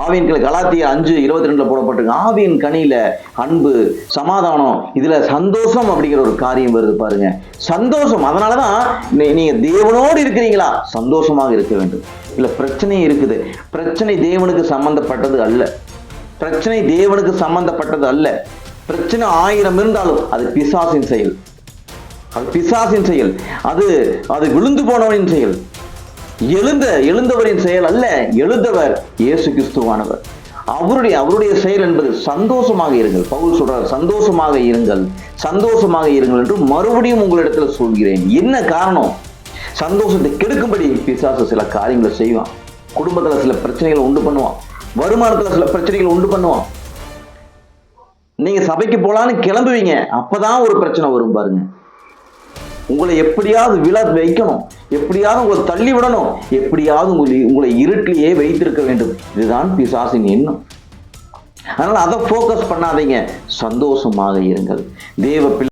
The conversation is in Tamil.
ஆவியின் கனி கலாத்திய அஞ்சு இருபத்தி ரெண்டுல போடப்பட்டிருக்கு. ஆவியின் கனியில அன்பு சமாதானம் இதுல சந்தோஷம் அப்படிங்கிற ஒரு காரியம் வருது பாருங்க. சந்தோஷம் அதனாலதான் நீங்க தேவனோடு இருக்கிறீங்களா? சந்தோஷமாக இருக்க வேண்டும். இல்ல பிரச்சனை இருக்குது. பிரச்சனை தேவனுக்கு சம்பந்தப்பட்டது அல்ல. பிரச்சனை தேவனுக்கு சம்பந்தப்பட்டது அல்ல. பிரச்சனை ஆயிரம் இருந்தாலும் அது பிசாசின் செயல். அது பிசாசின் செயல். அது அது விழுந்து போனவனின் செயல். எழுந்த எழுந்தவரின் செயல் அல்ல எழுந்தவர் இயேசு கிறிஸ்துவானவர். அவருடைய அவருடைய செயல் என்பது சந்தோஷமாக இருங்கள். பவுல் சொல்றார் சந்தோஷமாக இருங்கள். சந்தோஷமாக இருங்கள் என்று மறுபடியும் உங்களிடத்துல சொல்கிறேன். என்ன காரணம்? சந்தோஷத்தை கெடுக்கும்படி பிசாசு சில காரியங்களை செய்வான். குடும்பத்துல சில பிரச்சனைகளை உண்டு பண்ணுவான். வருமானத்துல சில பிரச்சனைகளை உண்டு பண்ணுவான். நீங்க சபைக்கு போலான்னு கிளம்புவீங்க. அப்பதான் ஒரு பிரச்சனை வரும் பாருங்க. உங்களை எப்படியாவது விழா வைக்கணும். எப்படியாவது உங்களை தள்ளி விடணும் எப்படியாவது உங்களை உங்களை இருட்டிலேயே வைத்திருக்க வேண்டும். இதுதான் பிசாசின் எண்ணம். அதனால அதை ஃபோக்கஸ் பண்ணாதீங்க. சந்தோஷமாக இருங்கள். தேவ பிள்ளை